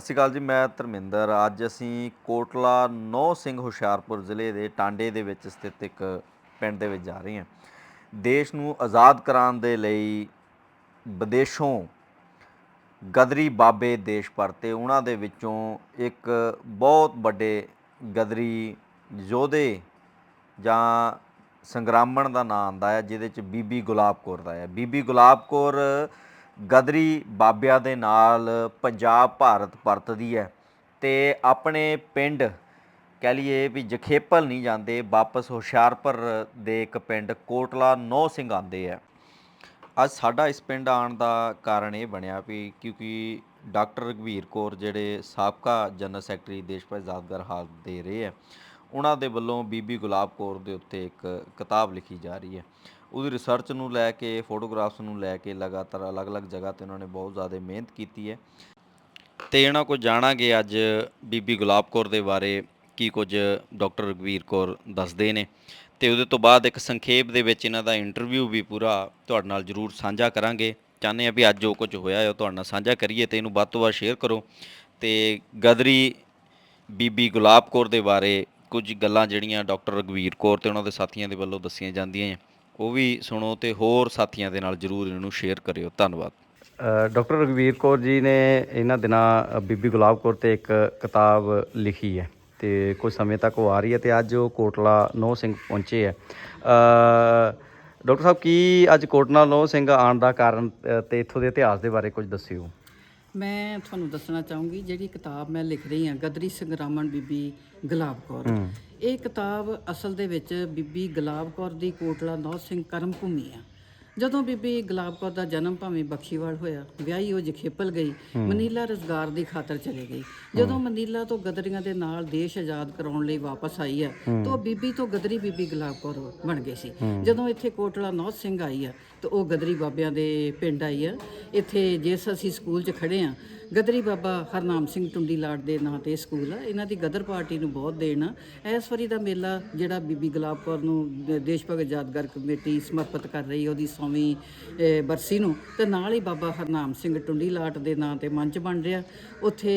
ਸਤਿ ਸ਼੍ਰੀ ਅਕਾਲ ਜੀ, ਮੈਂ ਧਰਮਿੰਦਰ। ਅੱਜ ਅਸੀਂ ਕੋਟਲਾ ਨੌ ਸਿੰਘ ਹੁਸ਼ਿਆਰਪੁਰ ਜ਼ਿਲ੍ਹੇ ਦੇ ਟਾਂਡੇ ਦੇ ਵਿੱਚ ਸਥਿਤ ਇੱਕ ਪਿੰਡ ਦੇ ਵਿੱਚ ਜਾ ਰਹੇ ਹਾਂ। ਦੇਸ਼ ਨੂੰ ਆਜ਼ਾਦ ਕਰਾਉਣ ਦੇ ਲਈ ਵਿਦੇਸ਼ੋਂ ਗਦਰੀ ਬਾਬੇ ਦੇਸ਼ ਪਰਤੇ ਉਹਨਾਂ ਦੇ ਵਿੱਚੋਂ ਇੱਕ ਬਹੁਤ ਵੱਡੇ ਗਦਰੀ ਯੋਧੇ ਜਾਂ ਸੰਗਰਾਮਣ ਦਾ ਨਾਮ ਆਉਂਦਾ ਹੈ, ਜਿਹਦੇ ਚ ਬੀਬੀ ਗੁਲਾਬ ਕੌਰ ਦਾ ਹੈ। ਬੀਬੀ ਗੁਲਾਬ ਕੌਰ ਗਦਰੀ ਬਾਬਿਆਂ ਦੇ ਨਾਲ ਪੰਜਾਬ ਭਾਰਤ ਪਰਤਦੀ ਹੈ ਤੇ ਆਪਣੇ ਪਿੰਡ ਕਹਿ ਲਈਏ ਵੀ ਜਖੇਪਲ ਨਹੀਂ ਜਾਂਦੇ, ਵਾਪਸ ਹੁਸ਼ਿਆਰਪੁਰ ਦੇ ਇੱਕ ਪਿੰਡ ਕੋਟਲਾ ਨੌ ਸਿੰਘ ਆਉਂਦੇ ਆ। ਅੱਜ ਸਾਡਾ ਇਸ ਪਿੰਡ ਆਉਣ ਦਾ ਕਾਰਨ ਇਹ ਬਣਿਆ ਵੀ ਕਿਉਂਕਿ ਡਾਕਟਰ ਰਘਵੀਰ ਕੌਰ ਜਿਹੜੇ ਸਾਬਕਾ ਜਨਰਲ ਸੈਕਟਰੀ ਦੇਸ਼ ਭਰ ਯਾਦਗਾਰ ਹਾਲ ਦੇ ਰਹੇ ਆ, ਉਹਨਾਂ ਦੇ ਵੱਲੋਂ ਬੀਬੀ ਗੁਲਾਬ ਕੌਰ ਦੇ ਉੱਤੇ ਇੱਕ ਕਿਤਾਬ ਲਿਖੀ ਜਾ ਰਹੀ ਹੈ। ਉਹਦੀ ਰਿਸਰਚ ਨੂੰ ਲੈ ਕੇ ਫੋਟੋਗ੍ਰਾਫਸ ਨੂੰ ਲੈ ਕੇ ਲਗਾਤਾਰ ਅਲੱਗ-ਅਲੱਗ ਜਗ੍ਹਾ ਤੇ ਉਹਨਾਂ ਨੇ ਬਹੁਤ ਜ਼ਿਆਦਾ ਮਿਹਨਤ ਕੀਤੀ ਹੈ। ਤੇ ਇਹਨਾਂ ਕੋਲ ਜਾਣਾਂਗੇ ਅੱਜ ਬੀਬੀ ਗੁਲਾਬ ਕੌਰ ਦੇ ਬਾਰੇ, ਕੀ ਕੁਝ ਡਾਕਟਰ ਰਘਵੀਰ ਕੌਰ ਦੱਸਦੇ ਨੇ। ਤੇ ਉਹਦੇ ਤੋਂ ਬਾਅਦ ਇੱਕ ਸੰਖੇਪ ਦੇ ਵਿੱਚ ਇਹਨਾਂ ਦਾ ਇੰਟਰਵਿਊ ਵੀ ਪੂਰਾ ਤੁਹਾਡੇ ਨਾਲ ਜ਼ਰੂਰ ਸਾਂਝਾ ਕਰਾਂਗੇ। ਚਾਹੁੰਦੇ ਆ ਵੀ ਅੱਜ ਜੋ ਕੁਝ ਹੋਇਆ ਹੈ ਉਹ ਤੁਹਾਡੇ ਨਾਲ ਸਾਂਝਾ ਕਰੀਏ ਤੇ ਇਹਨੂੰ ਵੱਧ ਤੋਂ ਵੱਧ ਸ਼ੇਅਰ ਕਰੋ। ਤੇ ਗਦਰੀ ਬੀਬੀ ਗੁਲਾਬ ਕੌਰ ਦੇ ਬਾਰੇ ਕੁਝ ਗੱਲਾਂ ਜਿਹੜੀਆਂ ਡਾਕਟਰ ਰਘਵੀਰ ਕੌਰ ਤੇ ਉਹਨਾਂ ਦੇ ਸਾਥੀਆਂ ਦੇ ਵੱਲੋਂ ਦੱਸੀਆਂ ਜਾਂਦੀਆਂ ਹੈ ਉਹ ਵੀ ਸੁਣੋ ਤੇ ਹੋਰ ਸਾਥੀਆਂ ਦੇ ਨਾਲ ਜ਼ਰੂਰ ਇਹਨੂੰ ਸ਼ੇਅਰ ਕਰਿਓ। ਧੰਨਵਾਦ। ਅ, ਡਾਕਟਰ ਰਘਵੀਰ ਕੌਰ ਜੀ ਨੇ ਇਹਨਾਂ ਦਿਨਾਂ ਬੀਬੀ ਗੁਲਾਬ ਕੌਰ ਤੇ ਇੱਕ ਕਿਤਾਬ ਲਿਖੀ ਹੈ ਤੇ ਕੁਝ ਸਮੇਂ ਤੱਕ ਉਹ ਆ ਰਹੀ ਹੈ ਤੇ ਅੱਜ ਉਹ ਕੋਟਲਾ ਨੋ ਸਿੰਘ ਪਹੁੰਚੇ ਹੈ। ਅ, ਡਾਕਟਰ ਸਾਹਿਬ ਕੀ ਅੱਜ ਕੋਟਲਾ ਨੋ ਸਿੰਘ ਆਉਣ ਦਾ ਕਾਰਨ ਅ, ਤੇ ਇੱਥੋਂ ਦੇ ਇਤਿਹਾਸ ਦੇ ਬਾਰੇ ਕੁਝ ਦੱਸਿਓ? ਮੈਂ ਤੁਹਾਨੂੰ ਦੱਸਣਾ ਚਾਹੂੰਗੀ ਜਿਹੜੀ ਕਿਤਾਬ ਮੈਂ ਲਿਖ ਰਹੀ ਹਾਂ ਗਦਰੀ ਸੰਗਰਾਮਣ ਬੀਬੀ ਗੁਲਾਬ ਕੌਰ। ਇਹ ਕਿਤਾਬ ਅਸਲ ਦੇ ਵਿੱਚ ਬੀਬੀ ਗੁਲਾਬ ਕੌਰ ਦੀ ਕੋਟਲਾ ਨੌ ਸਿੰਘ ਕਰਮ ਭੂਮੀ ਆ। ਜਦੋਂ ਬੀਬੀ ਗੁਲਾਬ ਕੌਰ ਦਾ ਜਨਮ ਭਾਵੇਂ ਬਖੀਵਾਲ ਹੋਇਆ ਵਿਆਹੀ ਉਹ ਜਖੇਪਲ ਗਈ ਮਨੀਲਾ ਰੋਜ਼ਗਾਰ ਦੀ ਖਾਤਰ ਚਲੇ ਗਈ। ਜਦੋਂ ਮਨੀਲਾ ਤੋਂ ਗਦਰੀਆਂ ਦੇ ਨਾਲ ਦੇਸ਼ ਆਜ਼ਾਦ ਕਰਾਉਣ ਲਈ ਵਾਪਸ ਆਈ ਹੈ ਤਾਂ ਉਹ ਬੀਬੀ ਤੋਂ ਗਦਰੀ ਬੀਬੀ ਗੁਲਾਬ ਕੌਰ ਬਣ ਗਈ ਸੀ। ਜਦੋਂ ਇੱਥੇ ਕੋਟਲਾ ਨੌਤ ਸਿੰਘ ਆਈ ਹੈ ਤਾਂ ਉਹ ਗਦਰੀ ਬਾਬਿਆਂ ਦੇ ਪਿੰਡ ਆਈ ਹੈ। ਇੱਥੇ ਜਿਸ ਅਸੀਂ ਸਕੂਲ 'ਚ ਖੜੇ ਆ ਗਦਰੀ ਬਾਬਾ ਹਰਨਾਮ ਸਿੰਘ ਟੁੰਡੀ ਲਾੜ ਦੇ ਨਾਂ ਤੇ ਸਕੂਲ ਆ। ਇਹਨਾਂ ਦੀ ਗਦਰ ਪਾਰਟੀ ਨੂੰ ਬਹੁਤ ਦੇਣ ਆ। ਇਸ ਵਾਰੀ ਦਾ ਮੇਲਾ ਜਿਹੜਾ ਬੀਬੀ ਗੁਲਾਬ ਕੌਰ ਨੂੰ ਦੇਸ਼ ਭਗਤ ਯਾਦਗਾਰ ਕਮੇਟੀ ਸਮਰਪਿਤ ਕਰ ਰਹੀ ਉਹਦੀ ਸੌਂ 9ਵੀਂ ਬਰਸੀ ਨੂੰ। ਤੇ ਨਾਲ ਹੀ ਬਾਬਾ ਹਰਨਾਮ ਸਿੰਘ ਟੁੰਡੀ ਲਾਟ ਦੇ ਨਾਂ ਤੇ ਮੰਚ ਬਣ ਰਿਹਾ। ਉੱਥੇ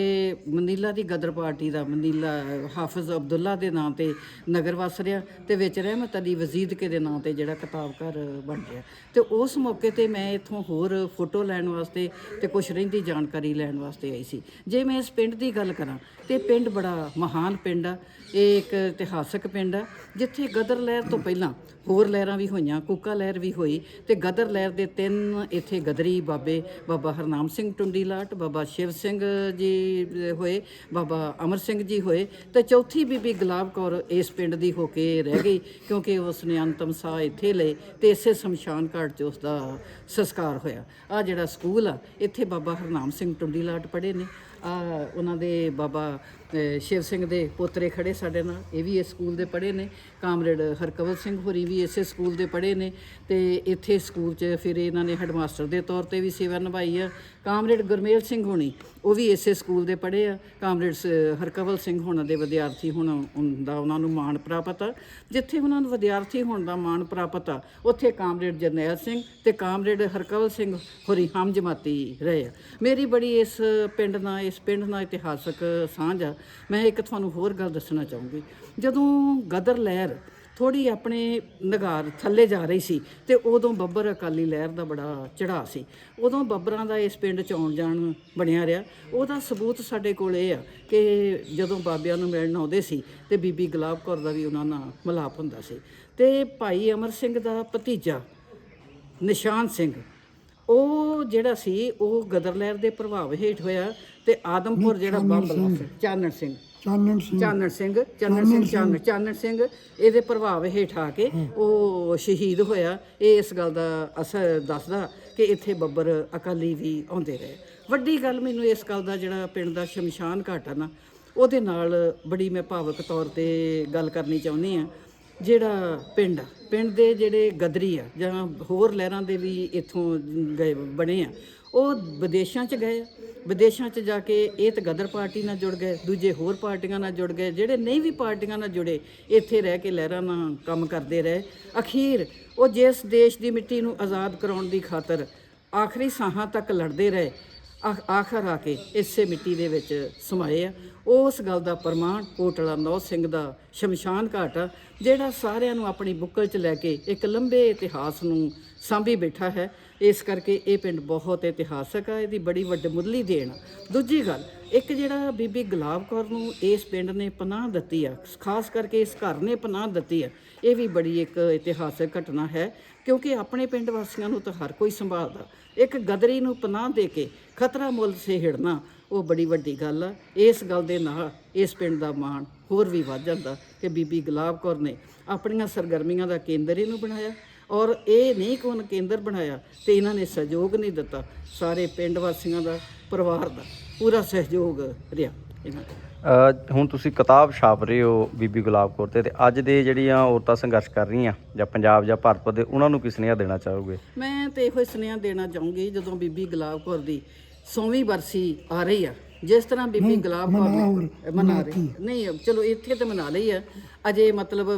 ਮਨੀਲਾ ਦੀ ਗਦਰ ਪਾਰਟੀ ਦਾ ਮਨੀਲਾ, ਹਾਫਿਜ਼ ਅਬਦੁੱਲਾ ਦੇ ਨਾਂ ਤੇ ਨਗਰ ਵਸ ਰਿਹਾ ਤੇ ਵਿੱਚ ਰਹਿਮਤ ਅਲੀ ਵਜ਼ੀਦ ਕੇ ਦੇ ਨਾਂ ਤੇ ਜਿਹੜਾ ਕਿਤਾਬ ਘਰ ਬਣ ਰਿਹਾ। ਤੇ ਉਸ ਮੌਕੇ ਤੇ ਮੈਂ ਇੱਥੋਂ ਹੋਰ ਫੋਟੋ ਲੈਣ ਵਾਸਤੇ ਤੇ ਕੁਝ ਰਹਿੰਦੀ ਜਾਣਕਾਰੀ ਲੈਣ ਵਾਸਤੇ ਆਈ ਸੀ। ਜੇ ਮੈਂ ਇਸ ਪਿੰਡ ਦੀ ਗੱਲ ਕਰਾਂ, ਤੇ ਪਿੰਡ ਬੜਾ ਮਹਾਨ ਪਿੰਡ ਆ। ਇਹ ਇੱਕ ਇਤਿਹਾਸਕ ਪਿੰਡ ਆ, ਜਿੱਥੇ ਗਦਰ ਲਹਿਰ ਤੋਂ ਪਹਿਲਾਂ ਹੋਰ ਲਹਿਰਾਂ ਵੀ ਹੋਈਆਂ, ਕੁੱਕਾ ਲਹਿਰ ਵੀ ਹੋਈ ਗਦਰ ਲਹਿਰ ਦੇ ਤਿੰਨ ਇੱਥੇ ਗਦਰੀ ਬਾਬੇ, ਬਾਬਾ ਹਰਨਾਮ ਸਿੰਘ ਟੁੰਡੀ ਲਾਟ, ਬਾਬਾ ਸ਼ਿਵ ਸਿੰਘ ਜੀ ਹੋਏ, ਬਾਬਾ ਅਮਰ ਸਿੰਘ ਜੀ ਹੋਏ ਤੇ ਚੌਥੀ ਬੀਬੀ ਗੁਲਾਬ ਕੌਰ ਇਸ ਪਿੰਡ ਦੀ ਹੋ ਕੇ ਰਹਿ ਗਈ ਕਿਉਂਕਿ ਉਸ ਨੇ ਅੰਤਮ ਸਾਹ ਇੱਥੇ ਲਏ ਤੇ ਇਸੇ ਸ਼ਮਸ਼ਾਨ ਘਾਟ 'ਚ ਉਸ ਦਾ ਸੰਸਕਾਰ ਹੋਇਆ। ਆ ਜਿਹੜਾ ਸਕੂਲ ਆ, ਇੱਥੇ ਬਾਬਾ ਹਰਨਾਮ ਸਿੰਘ ਟੁੰਡੀ ਲਾਟ ਪੜ੍ਹੇ ਨੇ। ਆ ਉਹਨਾਂ ਦੇ ਬਾਬਾ ਅਹ, ਸ਼ਿਵ ਸਿੰਘ ਦੇ ਪੋਤਰੇ ਖੜੇ ਸਾਡੇ ਨਾਲ ਇਹ ਵੀ ਇਸ ਸਕੂਲ ਦੇ ਪੜ੍ਹੇ ਨੇ। ਕਾਮਰੇਡ ਹਰਕਵਲ ਸਿੰਘ ਹੋਰੀ ਵੀ ਇਸੇ ਸਕੂਲ ਦੇ ਪੜ੍ਹੇ ਨੇ ਤੇ ਇੱਥੇ ਸਕੂਲ 'ਚ ਫਿਰ ਇਹਨਾਂ ਨੇ ਹੈਡਮਾਸਟਰ ਦੇ ਤੌਰ ਤੇ ਵੀ ਸੇਵਾ ਨਿਭਾਈ ਆ। ਕਾਮਰੇਡ ਗੁਰਮੇਲ ਸਿੰਘ ਹੋਣੀ ਉਹ ਵੀ ਇਸੇ ਸਕੂਲ ਦੇ ਪੜ੍ਹੇ ਆ। ਕਾਮਰੇਡ ਹਰਕਵਲ ਸਿੰਘ ਹੋਣਾ ਦੇ ਵਿਦਿਆਰਥੀ ਹੁਣ ਦਾ ਉਹਨਾਂ ਨੂੰ ਮਾਣ ਪ੍ਰਾਪਤ ਆ। ਜਿੱਥੇ ਉਹਨਾਂ ਨੂੰ ਵਿਦਿਆਰਥੀ ਹੋਣ ਦਾ ਮਾਣ ਪ੍ਰਾਪਤ ਆ ਉੱਥੇ ਕਾਮਰੇਡ ਜਰਨੈਲ ਸਿੰਘ ਤੇ ਕਾਮਰੇਡ ਹਰਕਵਲ ਸਿੰਘ ਹੋਰੀ ਹਮ ਜਮਾਤੀ ਰਹੇ ਆ। ਮੇਰੀ ਬੜੀ ਇਸ ਪਿੰਡ ਨਾਲ ਇਸ ਪਿੰਡ ਨਾਲ ਇਤਿਹਾਸਕ ਸਾਂਝ ਆ। ਮੈਂ ਇੱਕ ਤੁਹਾਨੂੰ ਹੋਰ ਗੱਲ ਦੱਸਣਾ ਚਾਹੂੰਗੀ। ਜਦੋਂ ਗਦਰ ਲਹਿਰ ਥੋੜੀ ਆਪਣੇ ਨਗਾਰ ਥੱਲੇ ਜਾ ਰਹੀ ਸੀ ਤੇ ਉਦੋਂ ਬੱਬਰ ਅਕਾਲੀ ਲਹਿਰ ਦਾ ਬੜਾ ਚੜਾ ਸੀ। ਉਦੋਂ ਬੱਬਰਾਂ ਦਾ ਇਸ ਪਿੰਡ ਚ ਆਉਣ ਜਾਣ ਬਣਿਆ ਰਿਹਾ। ਉਹਦਾ ਸਬੂਤ ਸਾਡੇ ਕੋਲ ਇਹ ਆ ਕਿ ਜਦੋਂ ਬਾਬਿਆਂ ਨੂੰ ਮਿਲਣ ਆਉਂਦੇ ਸੀ ਤੇ ਬੀਬੀ ਗੁਲਾਬ ਕੌਰ ਦਾ ਵੀ ਉਹਨਾਂ ਨਾਲ ਮਿਲਾਪ ਹੁੰਦਾ ਸੀ। ਤੇ ਭਾਈ ਅਮਰ ਸਿੰਘ ਦਾ ਭਤੀਜਾ ਨਿਸ਼ਾਨ ਸਿੰਘ ਉਹ ਜਿਹੜਾ ਸੀ ਉਹ ਗਦਰ ਲਹਿਰ ਦੇ ਪ੍ਰਭਾਵ ਹੇਠ ਹੋਇਆ ਤੇ ਆਦਮਪੁਰ ਜਿਹੜਾ ਬੰਬ ਬਲਾਸਟ ਚਾਨਣ ਸਿੰਘ। ਚਾਨਣ ਸਿੰਘ। ਚਾਨਣ ਸਿੰਘ ਚਾਨਣ ਸਿੰਘ ਚਾਨਣ ਚਾਨਣ ਸਿੰਘ ਇਹਦੇ ਪ੍ਰਭਾਵ ਹੇਠ ਆ ਕੇ ਉਹ ਸ਼ਹੀਦ ਹੋਇਆ। ਇਹ ਇਸ ਗੱਲ ਦਾ ਅਸਰ ਦੱਸਦਾ ਕਿ ਇੱਥੇ ਬੱਬਰ ਅਕਾਲੀ ਵੀ ਆਉਂਦੇ ਰਹੇ। ਵੱਡੀ ਗੱਲ ਮੈਨੂੰ ਇਸ ਗੱਲ ਦਾ ਜਿਹੜਾ ਪਿੰਡ ਦਾ ਸ਼ਮਸ਼ਾਨ ਘਾਟ ਆ ਨਾ ਉਹਦੇ ਨਾਲ ਬੜੀ ਮੈਂ ਭਾਵਕ ਤੌਰ ਤੇ ਗੱਲ ਕਰਨੀ ਚਾਹੁੰਦੀ ਆ ਜਿਹੜਾ ਪਿੰਡ ਆ, ਪਿੰਡ ਦੇ ਜਿਹੜੇ ਗਦਰੀ ਆ ਜਾਂ ਹੋਰ ਲਹਿਰਾਂ ਦੇ ਵੀ ਇੱਥੋਂ ਗਏ ਬਣੇ ਆ ਉਹ ਵਿਦੇਸ਼ਾਂ 'ਚ ਗਏ ਆ। ਵਿਦੇਸ਼ਾਂ 'ਚ ਜਾ ਕੇ ਇਹ ਤਾਂ ਗਦਰ ਪਾਰਟੀ ਨਾਲ ਜੁੜ ਗਏ ਦੂਜੇ ਹੋਰ ਪਾਰਟੀਆਂ ਨਾਲ ਜੁੜ ਗਏ ਜਿਹੜੇ ਨਹੀਂ ਵੀ ਪਾਰਟੀਆਂ ਨਾਲ ਜੁੜੇ ਇੱਥੇ ਰਹਿ ਕੇ ਲਹਿਰਾਂ ਨਾਲ ਕੰਮ ਕਰਦੇ ਰਹੇ ਅਖੀਰ ਉਹ ਜਿਸ ਦੇਸ਼ ਦੀ ਮਿੱਟੀ ਨੂੰ ਆਜ਼ਾਦ ਕਰਾਉਣ ਦੀ ਖਾਤਰ ਆਖਰੀ ਸਾਹਾਂ ਤੱਕ ਲੜਦੇ ਰਹੇ ਆਖਰ ਆ ਕੇ ਇਸੇ ਮਿੱਟੀ ਦੇ ਵਿੱਚ ਸਮਾਏ ਆ ਉਸ ਗੱਲ ਦਾ ਪ੍ਰਮਾਣ ਕੋਟਲਾ ਨੌ ਸਿੰਘ ਦਾ ਸ਼ਮਸ਼ਾਨ ਘਾਟ ਆ, ਜਿਹੜਾ ਸਾਰਿਆਂ ਨੂੰ ਆਪਣੀ ਬੁੱਕਲ 'ਚ ਲੈ ਕੇ ਇੱਕ ਲੰਬੇ ਇਤਿਹਾਸ ਨੂੰ ਸਾਂਭੀ ਬੈਠਾ ਹੈ ਇਸ ਕਰਕੇ ਇਹ ਪਿੰਡ ਬਹੁਤ ਇਤਿਹਾਸਕ ਆ, ਇਹਦੀ ਬੜੀ ਵੱਡੀ ਮੁੱਢਲੀ ਦੇਣ ਆ। ਦੂਜੀ ਗੱਲ ਇੱਕ ਜਿਹੜਾ ਬੀਬੀ ਗੁਲਾਬ ਕੌਰ ਨੂੰ ਇਸ ਪਿੰਡ ਨੇ ਪਨਾਹ ਦਿੱਤੀ ਆ, ਖਾਸ ਕਰਕੇ ਇਸ ਘਰ ਨੇ ਪਨਾਹ ਦਿੱਤੀ ਆ, ਇਹ ਵੀ ਬੜੀ ਇੱਕ ਇਤਿਹਾਸਕ ਘਟਨਾ ਹੈ, ਕਿਉਂਕਿ ਆਪਣੇ ਪਿੰਡ ਵਾਸੀਆਂ ਨੂੰ ਤਾਂ ਹਰ ਕੋਈ ਸੰਭਾਲਦਾ। ਇੱਕ ਗਦਰੀ ਨੂੰ ਪਨਾਹ ਦੇ ਕੇ ਖਤਰਾ ਮੁੱਲ ਸਹਿੜਨਾ, ਉਹ ਬੜੀ ਵੱਡੀ ਗੱਲ ਆ। ਇਸ ਗੱਲ ਦੇ ਨਾਲ ਇਸ ਪਿੰਡ ਦਾ ਮਾਣ ਹੋਰ ਵੀ ਵੱਧ ਜਾਂਦਾ ਕਿ ਬੀਬੀ ਗੁਲਾਬ ਕੌਰ ਨੇ ਆਪਣੀਆਂ ਸਰਗਰਮੀਆਂ ਦਾ ਕੇਂਦਰ ਇਹਨੂੰ ਬਣਾਇਆ। ਔਰ ਇਹ ਨਹੀਂ ਕੋਨ ਕੇਂਦਰ ਬਣਾਇਆ ਤੇ ਇਹਨਾਂ ਨੇ ਸਹਿਯੋਗ ਨਹੀਂ ਦਿੱਤਾ ਸਾਰੇ ਪਿੰਡ ਵਾਸੀਆਂ ਦਾ ਪਰਿਵਾਰ ਦਾ ਪੂਰਾ ਸਹਿਯੋਗ ਰਿਹਾ ਇਹਨਾਂ ਦਾ ਹੁਣ ਤੁਸੀਂ ਕਿਤਾਬ ਛਾਪ ਰਹੇ ਹੋ ਬੀਬੀ ਗੁਲਾਬ ਕੌਰ ਤੇ ਤੇ ਅੱਜ ਦੇ ਜਿਹੜੀਆਂ ਔਰਤਾਂ ਸੰਘਰਸ਼ ਕਰ ਰਹੀਆਂ ਜਾਂ ਪੰਜਾਬ ਜਾਂ ਭਾਰਤ ਦੇ ਉਹਨਾਂ ਨੂੰ ਕਿਸ ਨੇ ਦੇਣਾ ਚਾਹੋਗੇ? ਮੈਂ ਤੇ ਇਹੋ ਸੁਨੇਹਾ ਦੇਣਾ ਚਾਹੂੰਗੀ ਜਦੋਂ ਬੀਬੀ ਗੁਲਾਬ ਕੌਰ ਦੀ 100ਵੀਂ ਬਰਸੀ ਆ ਰਹੀ ਆ ਜਿਸ ਤਰ੍ਹਾਂ ਬੀਬੀ ਗੁਲਾਬ ਕੌਰ ਮਨਾ ਰਹੀ। ਨਹੀਂ ਚਲੋ ਇੱਥੇ ਤੇ ਮਨਾ ਲਈ ਆ। ਅਜੇ ਮਤਲਬ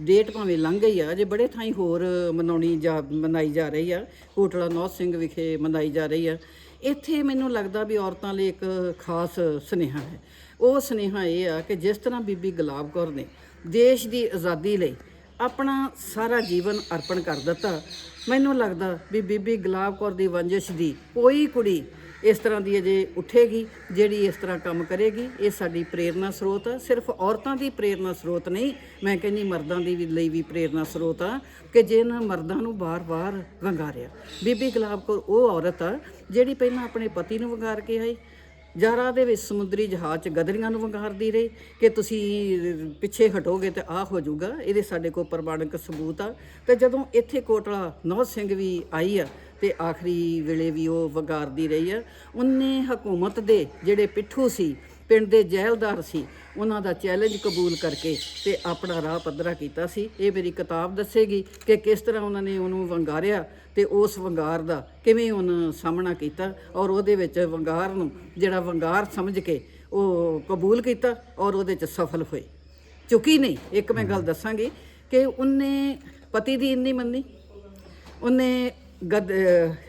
ਡੇਟ ਭਾਵੇਂ ਲੰਘ ਗਈ ਆ ਅਜੇ ਬੜੇ ਥਾਈਂ ਹੋਰ ਮਨਾਉਣੀ ਜਾ ਮਨਾਈ ਜਾ ਰਹੀ ਆ। ਕੋਟਲਾ ਨੌ ਸਿੰਘ ਵਿਖੇ ਮਨਾਈ ਜਾ ਰਹੀ ਆ। ਇੱਥੇ ਮੈਨੂੰ ਲੱਗਦਾ ਵੀ ਔਰਤਾਂ ਲਈ ਇੱਕ ਖਾਸ ਸੁਨੇਹਾ ਹੈ। ਉਹ ਸੁਨੇਹਾ ਇਹ ਆ ਕਿ ਜਿਸ ਤਰ੍ਹਾਂ ਬੀਬੀ ਗੁਲਾਬ ਕੌਰ ਨੇ ਦੇਸ਼ ਦੀ ਆਜ਼ਾਦੀ ਲਈ ਆਪਣਾ ਸਾਰਾ ਜੀਵਨ ਅਰਪਣ ਕਰ ਦਿੱਤਾ ਮੈਨੂੰ ਲੱਗਦਾ ਵੀ ਬੀਬੀ ਗੁਲਾਬ ਕੌਰ ਦੀ ਵੰਜਿਸ਼ ਦੀ ਕੋਈ ਕੁੜੀ ਇਸ ਤਰ੍ਹਾਂ ਦੀ ਅਜੇ ਉੱਠੇਗੀ, ਜਿਹੜੀ ਇਸ ਤਰ੍ਹਾਂ ਕੰਮ ਕਰੇਗੀ, ਇਹ ਸਾਡੀ ਪ੍ਰੇਰਨਾ ਸਰੋਤ ਆ। ਸਿਰਫ ਔਰਤਾਂ ਦੀ ਪ੍ਰੇਰਨਾ ਸਰੋਤ ਨਹੀਂ, ਮੈਂ ਕਹਿੰਦੀ ਮਰਦਾਂ ਦੀ ਵੀ ਲਈ ਵੀ ਪ੍ਰੇਰਨਾ ਸਰੋਤ ਆ, ਕਿ ਜਿਨ੍ਹਾਂ ਮਰਦਾਂ ਨੂੰ ਬਾਰ-ਬਾਰ ਵੰਗਾਰਿਆ। ਬੀਬੀ ਗੁਲਾਬ ਕੌਰ ਉਹ ਔਰਤ ਆ, ਜਿਹੜੀ ਪਹਿਲਾਂ ਆਪਣੇ ਪਤੀ ਨੂੰ ਵੰਗਾਰ ਕੇ ਆਈ, ਜਾਰਾ ਦੇ ਵਿੱਚ ਸਮੁੰਦਰੀ ਜਹਾਜ਼ 'ਚ ਗਦਰੀਆਂ ਨੂੰ ਵੰਗਾਰਦੀ ਰਹੀ, ਕਿ ਤੁਸੀਂ ਪਿੱਛੇ ਹਟੋਗੇ ਤੇ ਆਹ ਹੋ ਜਾਊਗਾ, ਇਹਦੇ ਸਾਡੇ ਕੋਲ ਪ੍ਰਮਾਣਿਕ ਸਬੂਤ ਆ। ਤੇ ਜਦੋਂ ਇੱਥੇ ਕੋਟਲਾ ਨੌ ਸਿੰਘ ਵੀ ਆਈ ਆ ਤੇ ਆਖਰੀ ਵੇਲੇ ਵੀ ਉਹ ਵੰਗਾਰਦੀ ਰਹੀ ਆ। ਉਹਨੇ ਹਕੂਮਤ ਦੇ ਜਿਹੜੇ ਪਿੱਠੂ ਸੀ ਪਿੰਡ ਦੇ ਜੈਲਦਾਰ ਸੀ ਉਹਨਾਂ ਦਾ ਚੈਲੰਜ ਕਬੂਲ ਕਰਕੇ ਤੇ ਆਪਣਾ ਰਾਹ ਪੱਧਰਾ ਕੀਤਾ ਸੀ। ਇਹ ਮੇਰੀ ਕਿਤਾਬ ਦੱਸੇਗੀ ਕਿ ਕਿਸ ਤਰ੍ਹਾਂ ਉਹਨਾਂ ਨੇ ਉਹਨੂੰ ਵੰਗਾਰਿਆ ਤੇ ਉਸ ਵੰਗਾਰ ਦਾ ਕਿਵੇਂ ਉਹਨਾਂ ਸਾਹਮਣਾ ਕੀਤਾ ਔਰ ਉਹਦੇ ਵਿੱਚ ਵੰਗਾਰ ਨੂੰ ਜਿਹੜਾ ਵੰਗਾਰ ਸਮਝ ਕੇ ਉਹ ਕਬੂਲ ਕੀਤਾ ਔਰ ਉਹਦੇ 'ਚ ਸਫਲ ਹੋਏ। ਚੁੱਕੀ ਨਹੀਂ ਇੱਕ ਮੈਂ ਗੱਲ ਦੱਸਾਂਗੀ ਕਿ ਉਹਨੇ ਪਤੀ ਦੀ ਇੰਨੀ ਮੰਨੀ ਉਹਨੇ ਗਦ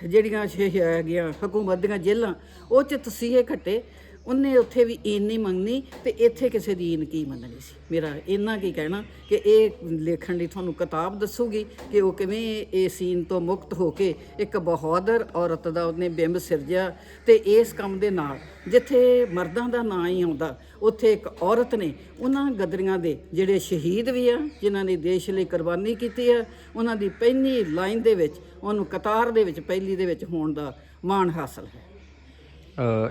ਜਿਹੜੀਆਂ ਹੈਗੀਆਂ ਹਕੂਮਤ ਦੀਆਂ ਜੇਲ੍ਹਾਂ ਉਹ ਚ ਤਸੀਹੇ ਘੱਟੇ। ਉਹਨੇ ਉੱਥੇ ਵੀ ਇੰਨੀ ਮੰਗਣੀ ਤੇ ਇੱਥੇ ਕਿਸੇ ਦੀ ਇਨ ਕੀ ਮੰਨਣੀ ਸੀ? ਮੇਰਾ ਇੰਨਾ ਕੀ ਕਹਿਣਾ ਕਿ ਇਹ ਲੇਖਣ ਲਈ ਤੁਹਾਨੂੰ ਕਿਤਾਬ ਦੱਸੂਗੀ ਕਿ ਉਹ ਕਿਵੇਂ ਇਹ ਸੀਨ ਤੋਂ ਮੁਕਤ ਹੋ ਕੇ ਇੱਕ ਬਹਾਦਰ ਔਰਤ ਦਾ ਉਹਨੇ ਬਿੰਬ ਸਿਰਜਿਆ ਤੇ ਇਸ ਕੰਮ ਦੇ ਨਾਲ ਜਿੱਥੇ ਮਰਦਾਂ ਦਾ ਨਾਂ ਹੀ ਆਉਂਦਾ, ਉੱਥੇ ਇੱਕ ਔਰਤ ਨੇ ਉਹਨਾਂ ਗਦਰੀਆਂ ਦੇ ਜਿਹੜੇ ਸ਼ਹੀਦ ਵੀ ਆ, ਜਿਨ੍ਹਾਂ ਨੇ ਦੇਸ਼ ਲਈ ਕੁਰਬਾਨੀ ਕੀਤੀ ਆ, ਉਹਨਾਂ ਦੀ ਪਹਿਲੀ ਲਾਈਨ ਦੇ ਵਿੱਚ, ਉਹਨੂੰ ਕਤਾਰ ਦੇ ਵਿੱਚ, ਪਹਿਲੀ ਦੇ ਵਿੱਚ ਹੋਣ ਦਾ ਮਾਣ ਹਾਸਲ ਹੈ।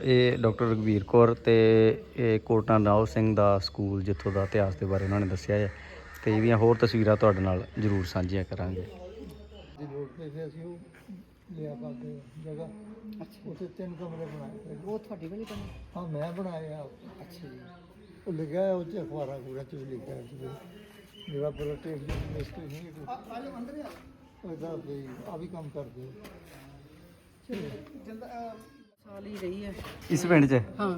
ਇਹ ਡਾਕਟਰ ਰਗਵੀਰ ਕੌਰ ਤੇ ਇਹ ਕੋਟਾ ਨਾਉ ਸਿੰਘ ਦਾ ਸਕੂਲ ਜਿੱਥੋਂ ਦਾ ਇਤਿਹਾਸ ਦੇ ਬਾਰੇ ਉਹਨਾਂ ਨੇ ਦੱਸਿਆ ਹੈ। ਤੇ ਇਹਦੀਆਂ ਹੋਰ ਤਸਵੀਰਾਂ ਤੁਹਾਡੇ ਨਾਲ ਜ਼ਰੂਰ ਸਾਂਝੀਆਂ ਕਰਾਂਗੇ। ਦੀ ਰੋਡ ਤੇ ਸੀ ਅਸੀਂ ਉਹ ਲਿਆ ਕਰਦੇ ਜਗ੍ਹਾ ਉੱਥੇ ਤਿੰਨ ਕਮਰੇ ਬਣਾਏ ਹੋਏ। ਉਹ ਤੁਹਾਡੀ ਵਾਲੀ ਕੰਮ ਹਾਂ ਮੈਂ ਬਣਾਇਆ ਅੱਛਾ ਜੀ। ਉਹ ਲਿਖਿਆ ਉਹ ਚ ਅਖਬਾਰਾਂ ਪੂਰਾ ਚ ਵੀ ਲਿਖਿਆ ਸੀ ਮੇਰਾ ਪੋਲੀਟਿਕਸ ਦੀ ਮਿਸਟਰੀ ਨਹੀਂ ਆ ਜਾ ਅੰਦਰ ਆ। ਉਹਦਾ ਵੀ ਆ ਵੀ ਕੰਮ ਕਰਦੇ ਸਾਲ ਹੀ ਰਹੀ ਹੈ। ਇਸ ਪਿੰਡ 'ਚ? ਹਾਂ।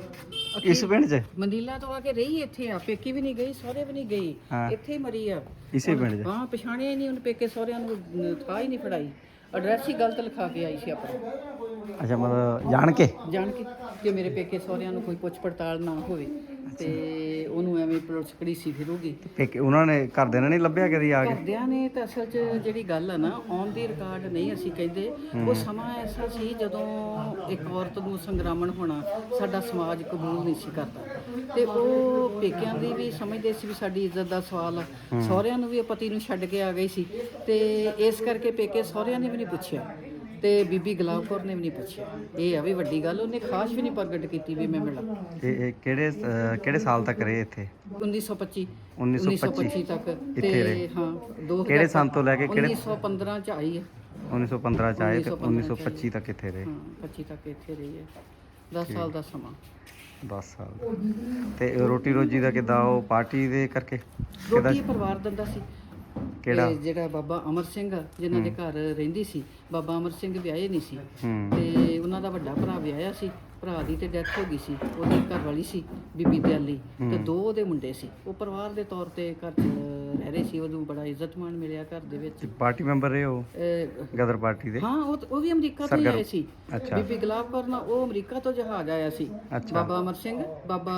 ਇਸ ਪਿੰਡ 'ਚ? ਮੰਦੀਲਾ ਤੋਂ ਆ ਕੇ ਰਹੀ ਇੱਥੇ ਆ ਪੇਕੀ ਵੀ ਨਹੀਂ ਗਈ ਸਹੁਰੇ ਵੀ ਨਹੀਂ ਗਈ ਹਾਂ। ਇੱਥੇ ਹੀ ਮਰੀ ਆ। ਇਸੇ ਪਿੰਡ 'ਚ? ਹਾਂ ਪਛਾਣਿਆ ਹੀ ਨਹੀਂ ਉਹਨੇ ਪੇਕੇ ਸਹੁਰਿਆਂ ਨੂੰ ਅਹ, ਥਾਂ ਹੀ ਨਹੀਂ ਫੜਾਈ। ਐਡਰੈਸ ਹੀ ਗਲਤ ਲਿਖਾ ਕੇ ਆਈ ਸੀ ਆਪਣਾ ਅੱਛਾ ਮਤਲਬ ਜਾਣ ਕੇ? ਜਾਣ ਕੇ ਕਿ ਮੇਰੇ ਪੇਕੇ ਸਹੁਰਿਆਂ ਨੂੰ ਕੋਈ ਪੁੱਛ ਪੜਤਾਲ ਨਾ ਹੋਵੇ। ਤੇ ਉਹਨੂੰ ਐਵੇਂ ਪੁਲਿਸ ਕੜੀਸੀ ਫਿਰੂਗੀ ਇੱਕ ਉਹਨਾਂ ਨੇ ਘਰਦਿਆਂ ਨੇ ਨਹੀਂ ਲੱਭਿਆ ਕਦੀ ਆ ਕੇ? ਘਰਦਿਆਂ ਨੇ ਤਾਂ ਅਸਲ 'ਚ ਜਿਹੜੀ ਗੱਲ ਆ ਨਾ ਔਨ ਦੀ ਰਿਕਾਰਡ ਨਹੀਂ ਅਸੀਂ ਕਹਿੰਦੇ। ਉਹ ਸਮਾਂ ਐਸਾ ਸੀ ਜਦੋਂ ਇੱਕ ਔਰਤ ਨੂੰ ਸੰਗਰਾਮਣ ਹੋਣਾ ਸਾਡਾ ਸਮਾਜ ਕਬੂਲ ਨਹੀਂ ਸੀ ਕਰਦਾ। ਤੇ ਉਹ ਪੇਕਿਆਂ ਦੀ ਵੀ ਸਮਝਦੇ ਸੀ ਵੀ ਸਾਡੀ ਇੱਜ਼ਤ ਦਾ ਸਵਾਲ ਆ। ਸਹੁਰਿਆਂ ਨੂੰ ਵੀ ਉਹ ਪਤੀ ਨੂੰ ਛੱਡ ਕੇ ਆ ਗਈ ਸੀ। ਤੇ ਇਸ ਕਰਕੇ ਪੇਕੇ ਸਹੁਰਿਆਂ ਨੇ ਵੀ ਨਹੀਂ ਪੁੱਛਿਆ। ਤੇ ਬੀਬੀ ਗੁਲਾਬ ਕੌਰ ਨੇ ਵੀ ਨਹੀਂ ਪੁੱਛਿਆ। ਇਹ ਆ ਵੀ ਵੱਡੀ ਗੱਲ ਉਹਨੇ ਖਾਸ ਵੀ ਨਹੀਂ ਪ੍ਰਗਟ ਕੀਤੀ ਵੀ ਮੈਂ ਮਿਲਾਂ। ਇਹ ਇਹ ਕਿਹੜੇ ਕਿਹੜੇ ਸਾਲ ਤੱਕ ਰਹੇ ਇੱਥੇ? 1925 1925 ਤੱਕ। ਇੱਥੇ ਤੇ ਰਹੇ। ਹਾਂ ਕਿਹੜੇ ਸੰਨ ਤੋਂ ਲੈ ਕੇ ਕਿਹੜੇ? 1915 ਚ ਆਈ ਹੈ। 1915 ਚ ਆਏ ਤੇ 1915 1925 ਤੱਕ ਇੱਥੇ ਰਹੇ। ਹਾਂ 25 ਤੱਕ ਇੱਥੇ ਰਹੀ ਹੈ। 10 ਸਾਲ ਦਾ ਸਮਾਂ। 10 ਸਾਲ ਤੇ ਰੋਟੀ ਰੋਜੀ ਦਾ ਕਿੱਦਾਂ ਉਹ ਪਾਰਟੀ ਦੇ ਕਰਕੇ? ਕਿੱਦਾਂ ਰੋਟੀ ਪਰਿਵਾਰ ਦਿੰਦਾ ਸੀ। ਕਿਹੜਾ? ਜਿਹੜਾ ਬਾਬਾ ਅਮਰ ਸਿੰਘ ਜਿਨ੍ਹਾਂ ਦੇ ਘਰ ਰਹਿੰਦੀ ਸੀ ਬਾਬਾ ਅਮਰ ਸਿੰਘ ਵਿਆਹੇ ਨਹੀਂ ਸੀ। ਤੇ ਉਹਨਾਂ ਦਾ ਵੱਡਾ ਭਰਾ ਵਿਆਹਿਆ ਸੀ ਭਰਾ ਦੀ ਤੇ ਡੈਥ ਹੋ ਗਈ ਸੀ ਉਹਦੀ ਘਰ ਵਾਲੀ ਸੀ ਬੀਬੀ ਦਿਆਲੀ। ਤੇ ਦੋ ਉਹਦੇ ਮੁੰਡੇ ਸੀ। ਉਹ ਪਰਿਵਾਰ ਦੇ ਤੌਰ ਤੇ ਘਰ ਚ ਰਹਿ ਸੀ ਉਦੋਂ ਬੜਾ ਇੱਜ਼ਤਮਾਨ ਮਿਲਿਆ ਘਰ ਦੇ ਵਿੱਚ। ਪਾਰਟੀ ਮੈਂਬਰ ਰਹੇ ਹੋ ਅਹ, ਗਦਰ ਪਾਰਟੀ ਦੇ? ਹਾਂ ਉਹ ਉਹ ਵੀ ਅਮਰੀਕਾ ਤੋਂ ਹੀ ਆਏ ਸੀ। ਅੱਛਾ। ਬੀਬੀ ਗੁਲਾਬ ਕੌਰ ਨਾਲ ਉਹ ਅਮਰੀਕਾ ਤੋਂ ਜਹਾਜ਼ ਆਇਆ ਸੀ। ਅੱਛਾ। ਬਾਬਾ ਅਮਰ ਸਿੰਘ ਬਾਬਾ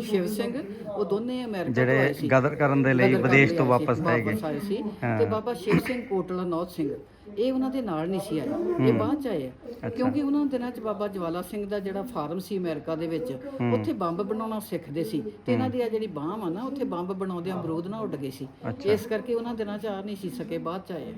ਸ਼ਿਵ ਸਿੰਘ ਉਹ ਦੋਨੇ ਅਮਰੀਕਾ ਤੋਂ ਆਏ ਜਿਹੜੇ ਸੀ। ਗਦਰ ਕਰਨ ਦੇ ਲਈ ਗਦਰ ਕਰਨ ਵਿਦੇਸ਼ ਤੋਂ ਆਏ ਸੀ, ਵਾਪਸ ਆਏ ਗਏ। ਸੀ। ਤੇ ਬਾਬਾ ਸ਼ਿਵ ਸਿੰਘ ਕੋਟਲਾ ਨੌਤ ਸਿੰਘ। ਇਹ ਉਹਨਾਂ ਦੇ ਨਾਲ ਨਹੀਂ ਸੀ ਆਏ ਇਹ ਬਾਅਦ ਚ ਆਏ ਆ। ਕਿਉਂਕਿ ਉਹਨਾਂ ਦਿਨਾਂ ਚ ਬਾਬਾ ਜਵਾਲਾ ਸਿੰਘ ਦਾ ਜਿਹੜਾ ਫਾਰਮ ਸੀ ਅਮਰੀਕਾ ਦੇ ਵਿੱਚ ਉੱਥੇ ਬੰਬ ਬਣਾਉਣਾ ਸਿੱਖਦੇ ਸੀ। ਤੇ ਇਹਨਾਂ ਦੀ ਆ ਜਿਹੜੀ ਬਾਹ ਆ ਨਾ ਉੱਥੇ ਬੰਬ ਬਣਾਉਂਦੇ ਅਮਰੂਦ ਨਾ ਉੱਡ ਗਏ ਸੀ। ਇਸ ਕਰਕੇ ਉਹਨਾਂ ਦਿਨਾਂ ਚ ਆ ਨਹੀਂ ਸੀ ਸਕੇ ਬਾਅਦ ਚ ਆਏ।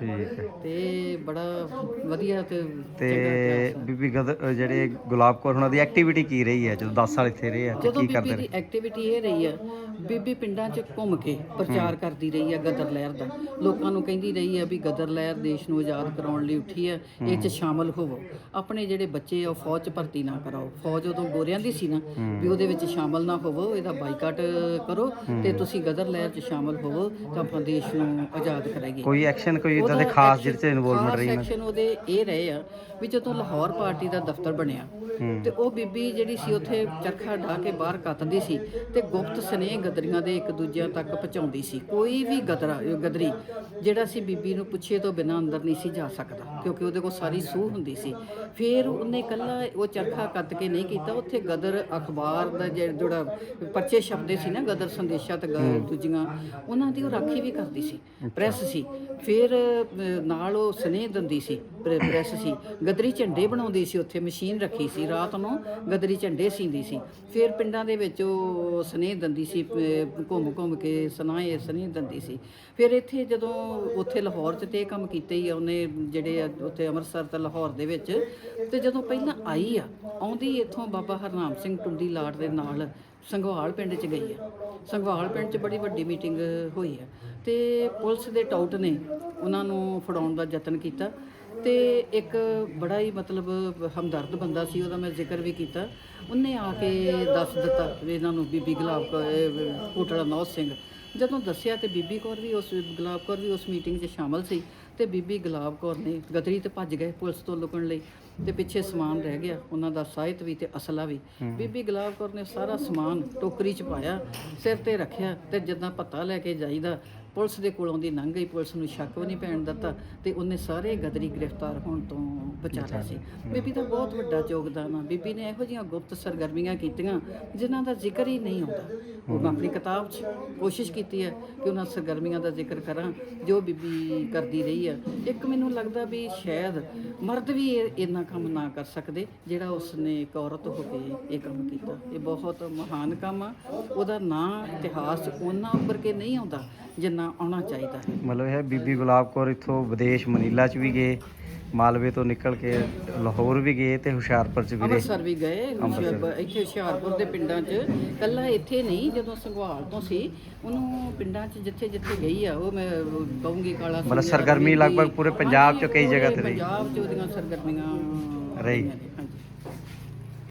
ਠੀਕ ਹੈ। ਤੇ ਬੜਾ ਵਧੀਆ ਤੇ ਤੇ ਬੀਬੀ ਜਿਹੜੇ ਗੁਲਾਬ ਕੌਰ ਉਹਨਾਂ ਦੀ ਐਕਟੀਵਿਟੀ ਕੀ ਰਹੀ ਹੈ? ਜਦੋਂ 10 ਸਾਲ ਇੱਥੇ ਰਹੇ ਆ ਤੇ ਜਦੋਂ ਕੀ ਬੀਬੀ ਕਰਦੇ ਦੀ ਐਕਟੀਵਿਟੀ ਇਹ ਰਹੀ ਆ ਬੀਬੀ ਪਿੰਡਾਂ 'ਚ ਘੁੰਮ ਕੇ ਪ੍ਰਚਾਰ ਕਰਦੀ ਰਹੀ ਆ ਗਦਰ ਲਹਿਰ ਦਾ। ਲੋਕਾਂ ਨੂੰ ਕਹਿੰਦੀ ਰਹੀ ਆ ਵੀ ਗਦਰ ਲਹਿਰ ਦੇਸ਼ ਨੂੰ ਆਜ਼ਾਦ ਕਰਾਉਣ ਲਈ ਉੱਠੀ ਆ ਇਹ 'ਚ ਸ਼ਾਮਲ ਹੋਵੋ। ਆਪਣੇ ਜਿਹੜੇ ਬੱਚੇ ਆ ਉਹ ਫੌਜ 'ਚ ਭਰਤੀ ਨਾ ਕਰਾਓ। ਫੌਜ ਉਦੋਂ ਗੋਰਿਆਂ ਦੀ ਸੀ ਨਾ ਵੀ ਉਹਦੇ ਵਿੱਚ ਸ਼ਾਮਲ ਨਾ ਹੋਵੋ ਇਹਦਾ ਬਾਈਕਾਟ ਕਰੋ ਤੇ ਤੁਸੀਂ ਗਦਰ ਲਹਿਰ 'ਚ ਸ਼ਾਮਲ ਹੋਵੋ ਤਾਂ ਆਪਾਂ ਦੇਸ਼ ਨੂੰ ਆਜ਼ਾਦ ਕਰਾਂਗੇ ਕੋਈ ਐਕਸ਼ਨ ਕੋਈ ਇਦਾਂ ਦੇ ਖਾਸ ਜਿਹਦੇ ਚ ਇਨਵੋਲਵਮੈਂਟ ਰਹੀ ਐਕਸ਼ਨ ਉਹਦੇ ਇਹ ਰਹੇ ਆ ਵੀ ਜਦੋਂ ਲਾਹੌਰ ਪਾਰਟੀ ਦਾ ਦਫ਼ਤਰ ਬਣਿਆ ਤੇ ਉਹ ਬੀਬੀ ਜਿਹੜੀ ਸੀ ਉੱਥੇ ਚਰਖਾ ਢਾ ਕੇ ਬਾਹਰ ਕੱਤਦੀ ਸੀ ਤੇ ਗੁਪਤ ਸਨੇਹ ਗਦਰੀਆਂ ਦੇ ਇੱਕ ਦੂਜਿਆਂ ਤੱਕ ਪਹੁੰਚਾਉਂਦੀ ਸੀ। ਕੋਈ ਵੀ ਗਦਰਾ ਗਦਰੀ ਜਿਹੜਾ ਸੀ ਬੀਬੀ ਨੂੰ ਪੁੱਛੇ ਤੋਂ ਬਿਨਾਂ ਅੰਦਰ ਨਹੀਂ ਸੀ ਜਾ ਸਕਦਾ ਕਿਉਂਕਿ ਉਹਦੇ ਕੋਲ ਸਾਰੀ ਸੂਹ ਹੁੰਦੀ ਸੀ। ਫਿਰ ਉਹਨੇ ਕੱਲਾ ਉਹ ਚਰਖਾ ਕੱਤ ਕੇ ਨਹੀਂ ਕੀਤਾ ਉੱਥੇ ਗਦਰ ਅਖਬਾਰ ਦਾ ਜਿਹੜਾ ਪਰਚੇ ਛਪਦੇ ਸੀ ਨਾ ਗਦਰ ਸੰਦੇਸ਼ਾ ਤੇ ਦੂਜੀਆਂ ਉਹਨਾਂ ਦੀ ਉਹ ਰਾਖੀ ਵੀ ਕਰਦੀ ਸੀ ਪ੍ਰੈਸ ਸੀ। ਫਿਰ ਨਾਲ ਉਹ ਸਨੇਹ ਦਿੰਦੀ ਸੀ ਪ੍ਰੈਸ ਸੀ। ਗਦਰੀ ਝੰਡੇ ਬਣਾਉਂਦੀ ਸੀ, ਉੱਥੇ ਮਸ਼ੀਨ ਰੱਖੀ ਸੀ, ਰਾਤ ਨੂੰ ਗਦਰੀ ਝੰਡੇ ਸੀਂਦੀ ਸੀ। ਫਿਰ ਪਿੰਡਾਂ ਦੇ ਵਿੱਚ ਉਹ ਸਨੇਹ ਦਿੰਦੀ ਸੀ ਘੁੰਮ ਘੁੰਮ ਕੇ ਸੁਨਾਏ ਸਨੇਹ ਦਿੰਦੀ ਸੀ। ਫਿਰ ਇੱਥੇ ਜਦੋਂ ਉੱਥੇ ਲਾਹੌਰ 'ਚ ਤੇ ਇਹ ਕੰਮ ਕੀਤੇ ਹੀ ਆ, ਉਹਨੇ ਜਿਹੜੇ ਆ ਉੱਥੇ ਅੰਮ੍ਰਿਤਸਰ ਤੇ ਲਾਹੌਰ ਦੇ ਵਿੱਚ, ਤੇ ਜਦੋਂ ਪਹਿਲਾਂ ਆਈ ਆ, ਆਉਂਦੀ ਇੱਥੋਂ ਬਾਬਾ ਹਰਨਾਮ ਸਿੰਘ ਟੁੰਡੀ ਲਾਟ ਦੇ ਨਾਲ ਸੰਘਵਾਲ ਪਿੰਡ 'ਚ ਗਈ ਆ। ਸੰਘਵਾਲ ਪਿੰਡ 'ਚ ਬੜੀ ਵੱਡੀ ਮੀਟਿੰਗ ਹੋਈ ਆ। ਤੇ ਪੁਲਿਸ ਦੇ ਟਾਊਟ ਨੇ ਉਹਨਾਂ ਨੂੰ ਫੜਾਉਣ ਦਾ ਯਤਨ ਕੀਤਾ। ਤੇ ਇੱਕ ਬੜਾ ਹੀ ਮਤਲਬ ਹਮਦਰਦ ਬੰਦਾ ਸੀ ਉਹਦਾ ਮੈਂ ਜ਼ਿਕਰ ਵੀ ਕੀਤਾ। ਉਹਨੇ ਆ ਕੇ ਦੱਸ ਦਿੱਤਾ ਵੀ ਇਹਨਾਂ ਨੂੰ ਬੀਬੀ ਗੁਲਾਬ ਕੋਟੜਾ ਨੌਜ ਸਿੰਘ। ਜਦੋਂ ਦੱਸਿਆ ਤੇ ਬੀਬੀ ਕੌਰ ਵੀ ਉਸ ਗੁਲਾਬ ਕੌਰ ਵੀ ਉਸ ਮੀਟਿੰਗ 'ਚ ਸ਼ਾਮਲ ਸੀ ਤੇ ਬੀਬੀ ਗੁਲਾਬ ਕੌਰ ਨੇ ਗਦਰੀ ਤੇ ਭੱਜ ਗਏ ਪੁਲਿਸ ਤੋਂ ਲੁਕਣ ਲਈ ਤੇ ਪਿੱਛੇ ਸਮਾਨ ਰਹਿ ਗਿਆ ਉਹਨਾਂ ਦਾ ਸਾਹਿਤ ਵੀ ਤੇ ਅਸਲਾ ਵੀ। ਬੀਬੀ ਗੁਲਾਬ ਕੌਰ ਨੇ ਸਾਰਾ ਸਮਾਨ ਟੋਕਰੀ 'ਚ ਪਾਇਆ ਸਿਰ ਤੇ ਰੱਖਿਆ ਤੇ ਜਦੋਂ ਪਤਾ ਲੈ ਕੇ ਜਾਈਦਾ ਪੁਲਿਸ ਦੇ ਕੋਲੋਂ ਦੀ ਲੰਘ ਗਈ ਪੁਲਿਸ ਨੂੰ ਸ਼ੱਕ ਵੀ ਨਹੀਂ ਪੈਣ ਦਿੱਤਾ ਤੇ ਉਹਨੇ ਸਾਰੇ ਗਦਰੀ ਗ੍ਰਿਫਤਾਰ ਹੋਣ ਤੋਂ ਬਚਾ ਲਿਆ ਸੀ। ਬੀਬੀ ਦਾ ਬਹੁਤ ਵੱਡਾ ਯੋਗਦਾਨ ਆ। ਬੀਬੀ ਨੇ ਇਹੋ ਜਿਹੀਆਂ ਗੁਪਤ ਸਰਗਰਮੀਆਂ ਕੀਤੀਆਂ ਜਿਨ੍ਹਾਂ ਦਾ ਜ਼ਿਕਰ ਹੀ ਨਹੀਂ ਆਉਂਦਾ ਉਹ ਮੈਂ ਆਪਣੀ ਕਿਤਾਬ 'ਚ ਕੋਸ਼ਿਸ਼ ਕੀਤੀ ਹੈ ਕਿ ਉਹਨਾਂ ਸਰਗਰਮੀਆਂ ਦਾ ਜ਼ਿਕਰ ਕਰਾਂ ਜੋ ਬੀਬੀ ਕਰਦੀ ਰਹੀ ਆ। ਇੱਕ ਮੈਨੂੰ ਲੱਗਦਾ ਵੀ ਸ਼ਾਇਦ ਮਰਦ ਵੀ ਇੰਨਾ ਕੰਮ ਨਾ ਕਰ ਸਕਦੇ ਜਿਹੜਾ ਉਸਨੇ ਇੱਕ ਔਰਤ ਹੋ ਕੇ ਇਹ ਕੰਮ ਕੀਤਾ। ਇਹ ਬਹੁਤ ਮਹਾਨ ਕੰਮ ਆ। ਉਹਦਾ ਨਾਂ ਇਤਿਹਾਸ ਉਹਨਾਂ ਉੱਪਰ ਕੇ ਨਹੀਂ ਆਉਂਦਾ। ਜਿੰਨਾ ਆਉਣਾ ਚਾਹੀਦਾ ਹੈ ਮਤਲਬ ਇਹ ਬੀਬੀ ਗੁਲਾਬ ਕੌਰ ਇੱਥੋਂ ਵਿਦੇਸ਼ ਮਨੀਲਾ ਚ ਵੀ ਗਏ ਮਾਲਵੇ ਤੋਂ ਨਿਕਲ ਕੇ ਲਾਹੌਰ ਵੀ ਗਏ ਤੇ ਹੁਸ਼ਿਆਰਪੁਰ ਚ ਵੀ ਰਹੇ ਅੰਮ੍ਰਿਤਸਰ ਵੀ ਗਏ ਇੱਥੇ ਹੁਸ਼ਿਆਰਪੁਰ ਦੇ ਪਿੰਡਾਂ 'ਚ ਕੱਲਾ ਇੱਥੇ ਨਹੀਂ ਜਦੋਂ ਸੰਘਵਾਲ ਤੋਂ ਸੀ ਉਹਨੂੰ ਪਿੰਡਾਂ 'ਚ ਜਿੱਥੇ ਜਿੱਥੇ ਗਈ ਆ ਉਹ ਮੈਂ ਕਹੂੰਗੀ ਕਾਲਾ ਮਤਲਬ ਸਰਗਰਮੀ ਲਗਭਗ ਪੂਰੇ ਪੰਜਾਬ 'ਚ ਕਈ ਜਗ੍ਹਾ ਤੇ ਰਹੀ। ਪੰਜਾਬ 'ਚ ਉਹਦੀਆਂ ਸਰਗਰਮੀਆਂ ਰਹੀ। ਰਹੀਆਂ ਨੇ, ਹਾਂਜੀ